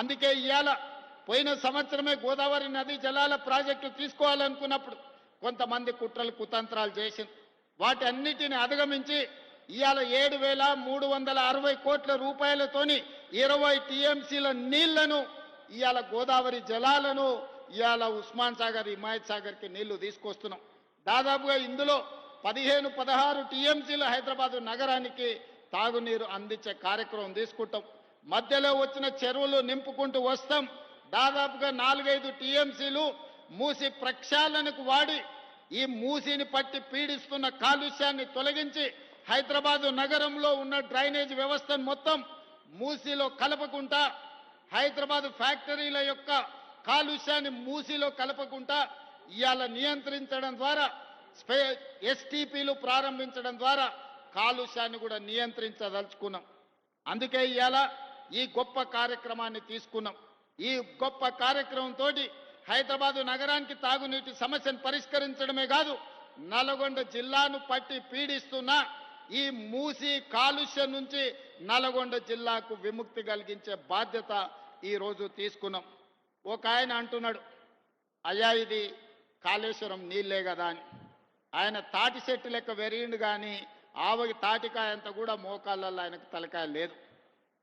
అందుకే ఇవాళ పోయిన సంవత్సరమే గోదావరి నది జలాల ప్రాజెక్టు తీసుకోవాలనుకున్నప్పుడు కొంతమంది కుట్రలు కుతంత్రాలు చేసింది వాటి అన్నిటిని అధిగమించి ఇవాళ ఏడు వేల మూడు వందల అరవై కోట్ల రూపాయలతోని ఇరవై టీఎంసీల నీళ్ళను ఇవాళ గోదావరి జలాలను ఇవాళ ఉస్మాన్ సాగర్ హిమాయత్ సాగర్కి నీళ్ళు తీసుకొస్తున్నాం. దాదాపుగా ఇందులో పదిహేను పదహారు టీఎంసీల హైదరాబాద్ నగరానికి తాగునీరు అందించే కార్యక్రమం తీసుకుంటాం. మధ్యలో వచ్చిన చెరువులు నింపుకుంటూ వస్తాం. దాదాపుగా నాలుగైదు టీఎంసీలు మూసి ప్రక్షాళనకు వాడి ఈ మూసిని పట్టి పీడిస్తున్న కాలుష్యాన్ని తొలగించి హైదరాబాదు నగరంలో ఉన్న డ్రైనేజ్ వ్యవస్థను మొత్తం మూసిలో కలపకుండా హైదరాబాద్ ఫ్యాక్టరీల యొక్క కాలుష్యాన్ని మూసిలో కలపకుండా ఇవాళ నియంత్రించడం ద్వారా స్పే ఎస్టీపీలు ప్రారంభించడం ద్వారా కాలుష్యాన్ని కూడా నియంత్రించదలుచుకున్నాం. అందుకే ఇవాళ ఈ గొప్ప కార్యక్రమాన్ని తీసుకున్నాం. ఈ గొప్ప కార్యక్రమంతో హైదరాబాదు నగరానికి తాగునీటి సమస్యను పరిష్కరించడమే కాదు నల్గొండ జిల్లాను పట్టి పీడిస్తున్న ఈ మూసి కాలుష్యం నుంచి నల్గొండ జిల్లాకు విముక్తి కలిగించే బాధ్యత ఈ రోజు తీసుకున్నాం. ఒక ఆయన అంటున్నాడు అయ్యా ఇది కాళేశ్వరం నీళ్ళే కదా అని. ఆయన తాటి చెట్టు లెక్క వెరిగిండు కానీ ఆవకి తాటికాయంత కూడా మోకాళ్ళల్లో ఆయనకు తలకాయ లేదు.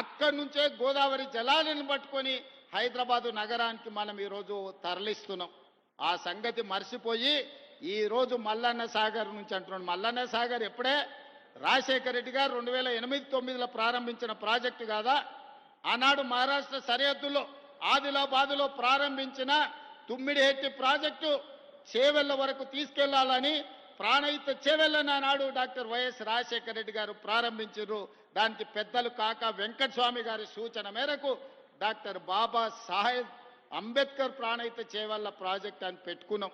అక్కడి నుంచే గోదావరి జలాలను పట్టుకొని హైదరాబాదు నగరానికి మనం ఈరోజు తరలిస్తున్నాం. ఆ సంగతి మర్చిపోయి ఈరోజు మల్లన్న సాగర్ నుంచి అంటున్నాడు. మల్లన్న సాగర్ ఎప్పుడే? రాజశేఖర రెడ్డి గారు రెండు వేల ఎనిమిది తొమ్మిదిలో ప్రారంభించిన ప్రాజెక్టు కాదా? ఆనాడు మహారాష్ట్ర సరిహద్దులో ఆదిలాబాదులో ప్రారంభించిన తుమ్మిడిహెట్టి ప్రాజెక్టు చేవెళ్ళ వరకు తీసుకెళ్ళాలని ప్రాణహిత చేవెళ్ళని ఆనాడు డాక్టర్ వైఎస్ రాజశేఖర రెడ్డి గారు ప్రారంభించారు. దానికి పెద్దలు కాక వెంకటస్వామి గారి సూచన మేరకు డాక్టర్ బాబా సాహెబ్ అంబేద్కర్ ప్రాణహిత చేవెళ్ళ ప్రాజెక్ట్ అని పెట్టుకున్నాం.